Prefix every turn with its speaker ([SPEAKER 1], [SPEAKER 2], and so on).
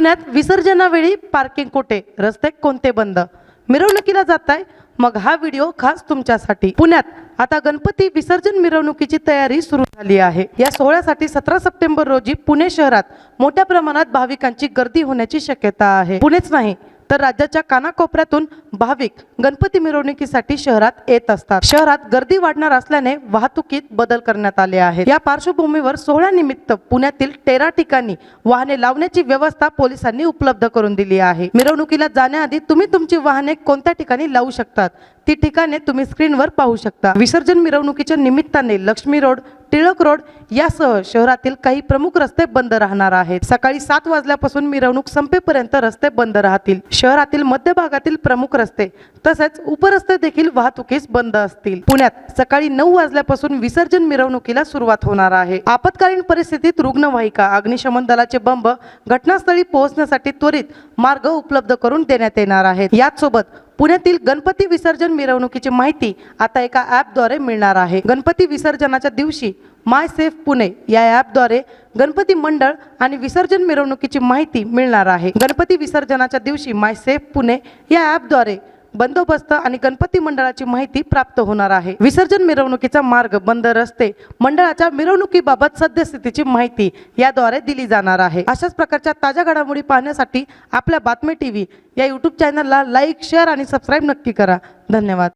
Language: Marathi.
[SPEAKER 1] पुण्यात विसर्जनावेळी पार्किंग कोठे? रस्ते कोणते बंद? मिरवणुकीला जाताय? मग हा व्हिडिओ खास तुमच्यासाठी. पुण्यात आता गणपती विसर्जन मिरवणुकीची तयारी सुरू झाली आहे. या सोहळ्यासाठी सतरा सप्टेंबर रोजी पुणे शहरात मोठ्या प्रमाणात भाविकांची गर्दी होण्याची शक्यता आहे. पुणेच नाही तर राज्याच्या कानाकोपऱ्यातून भाविक गणपती मिरवणुकीसाठी शहरात येत असतात. शहरात गर्दी वाढणार असल्याने वाहतुकीत बदल करण्यात आले आहेत. या पार्श्वभूमीवर सोहळ्यानिमित्त पुण्यातील तेरा ठिकाणी वाहने लावण्याची व्यवस्था पोलिसांनी उपलब्ध करून दिली आहे. मिरवणुकीला जाण्याआधी तुम्ही तुमची वाहने कोणत्या ठिकाणी लावू शकतात? ती ठिकाणे तुम्ही स्क्रीनवर पाहू शकता. विसर्जन मिरवणुकीच्या निमित्ताने लक्ष्मी रोड टिळक रोड यासह शहरातील काही प्रमुख रस्ते बंद राहणार आहेत. सकाळी सात वाजल्यापासून मिरवणूक संपेपर्यंत रस्ते बंद राहतील. शहरातील मध्य भागातील प्रमुख रस्ते तसेच उपरस्ते देखील वाहतुकीस बंद असतील. पुण्यात सकाळी नऊ वाजल्यापासून विसर्जन मिरवणुकीला सुरुवात होणार आहे. आपत्कालीन परिस्थितीत रुग्णवाहिका अग्निशमन दलाचे बंब घटनास्थळी पोहोचण्यासाठी त्वरित मार्ग उपलब्ध करून देण्यात येणार आहेत. याचसोबत पुण्यातील गणपती विसर्जन मिरवणुकीची माहिती आता एका ॲपद्वारे मिळणार आहे. गणपती विसर्जनाच्या दिवशी माय सेफ पुणे या ॲपद्वारे गणपती मंडळ आणि विसर्जन मिरवणुकीची माहिती मिळणार आहे. गणपती विसर्जनाच्या दिवशी माय सेफ पुणे या ॲपद्वारे बंदोबस्त आणि गणपती मंडळाची माहिती प्राप्त होणार आहे. विसर्जन मिरवणुकीचा मार्ग बंद रस्ते मंडळाच्या मिरवणुकीबाबत सद्यस्थितीची माहिती याद्वारे दिली जाणार आहे. अशाच प्रकारच्या ताज्या घडामोडी पाहण्यासाठी आपल्या बातमी टीव्ही या यूट्यूब चॅनलला लाईक शेअर आणि सबस्क्राईब नक्की करा. धन्यवाद.